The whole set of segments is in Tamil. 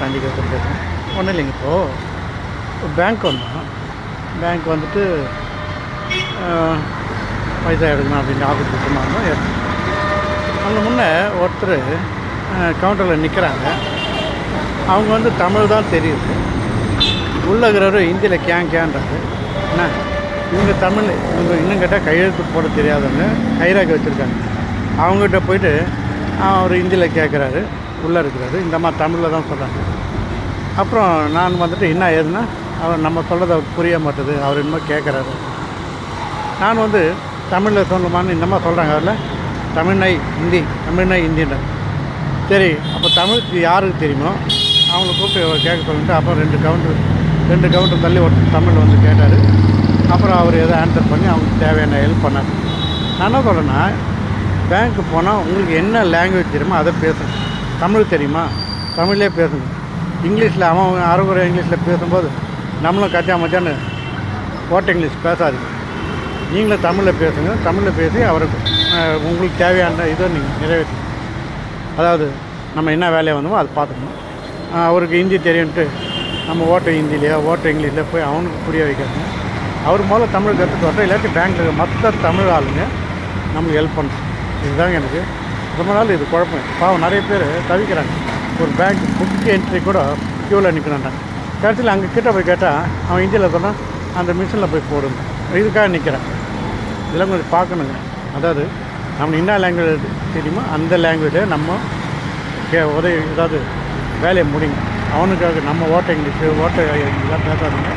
காஞ்சி கேட்குறது ஒன்றும் இல்லைங்க இப்போது பேங்க் வந்தோம். பேங்க் வந்துட்டு பைசா எடுக்கணும் அப்படின்னு ஆஃபீஸ் சுத்தமாக இருந்தோம் எடுத்தோம் அங்கே முன்னே ஒருத்தர் கவுண்டரில் நிற்கிறாங்க அவங்க வந்து தமிழ் தான் தெரியுது. உள்ள ஹிந்தியில் கேங் கேன்றாரு என்ன? இவங்க தமிழ் இவங்க இன்னும் கேட்டால் கையெழுத்து போட தெரியாதவங்க கைராக்கி வச்சுருக்காங்க. அவங்ககிட்ட போயிட்டு அவர் ஹிந்தியில் கேட்குறாரு உள்ளே இருக்கிறாரு இந்த மாதிரி தமிழில் தான் சொல்கிறாங்க அப்புறம் நான் வந்துட்டு என்ன ஏதுன்னா அவர் நம்ம சொல்கிறத புரிய மாட்டுது அவர் என்னமோ கேட்குறாரு நான் வந்து தமிழில் சொல்லணுமான்னு இன்னமாக சொல்கிறாங்க அதில். தமிழ்நாய் ஹிந்தி தமிழ்நாய் ஹிந்தின்ற சரி அப்போ தமிழ் யாருக்கு தெரியுமோ? அவங்கள கூப்பிட்டு கேட்க சொல்லிட்டு அப்புறம் ரெண்டு கவுண்டர் ரெண்டு கவுண்டர் தள்ளி ஒரு தமிழ் வந்து கேட்டார். அப்புறம் அவர் எதோ ஆன்சர் பண்ணி அவங்களுக்கு தேவையான ஹெல்ப் பண்ணார். நான் என்ன சொல்கிறேன்னா பேங்க்கு போனால் உங்களுக்கு என்ன லாங்குவேஜ் தெரியுமோ அதை பேசுங்க. தமிழ் தெரியுமா? தமிழே பேசுங்க இங்கிலீஷில் அவன் அரைகுறை இங்கிலீஷில் பேசும்போது நம்மளும் கச்சா மச்சான்னு ஓட்ட இங்கிலீஷ் பேசாதீங்க. நீங்களும் தமிழில் பேசுங்க. தமிழில் பேசி அவருக்கு உங்களுக்கு தேவையான இதை நீங்கள் நிறைவேற்றி அதாவது நம்ம என்ன வேலையை வந்தோமோ அதை பார்த்துக்கணும். அவருக்கு ஹிந்தி தெரியும்ட்டு நம்ம ஓட்ட ஹிந்திலேயோ ஓட்ட இங்கிலீஷில் போய் அவனுக்கு புரிய வைக்கிறது அவர் முதல்ல தமிழ் கற்றுட்டு வரட்டும் இல்லாட்டி பேங்க்கில் மற்ற தமிழ் ஆளுங்க நம்மளுக்கு ஹெல்ப் பண்ணுறோம் இதுதாங்க எனக்கு ரொம்ப நாள் இது குழப்பம். பாவம் நிறைய பேர் தவிக்கிறாங்க. ஒரு பேங்க் புக் என்ட்ரி கூட க்யூவில் நிற்கிறான்டாங்க கடைசியில் அங்கே கிட்ட போய் கேட்டால் அவன் இந்தியாவில் சொன்னால் அந்த மிஷினில் போய் போடுங்க இதுக்காக நிற்கிறேன் இதெல்லாம் கொஞ்சம் பார்க்கணுங்க. அதாவது நம்ம என்ன லாங்குவேஜ் தெரியுமோ அந்த லாங்குவேஜை நம்ம கே உதவி ஏதாவது வேலையை முடிங்க. அவனுக்காக நம்ம ஓட்ட இங்கிலீஷு ஓட்ட இதெல்லாம் பேசாதுங்க.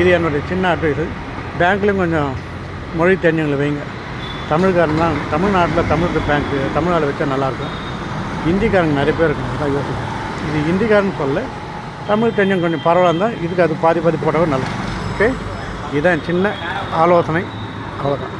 இது என்னுடைய சின்ன அட்வைஸு பேங்க்லேயும் கொஞ்சம் மொழி தெரிஞ்சவங்களை வைங்க. தமிழ்காரன் தான் தமிழ்நாட்டில் தமிழ் பேங்க்கு தமிழ்நாடு வச்சா நல்லாயிருக்கும். ஹிந்திக்காரங்க நிறைய பேர் இருக்காங்க அதான் யோசிக்கிறேன். இது ஹிந்திக்காரன்னு சொல்ல தமிழ் தெரிஞ்சவங்க கொஞ்சம் பரவாயில்ல இருந்தால் இதுக்கு அது பாதி பாதி போடவும் நல்லா. ஓகே இதுதான் சின்ன ஆலோசனை. அவ்வளோதான்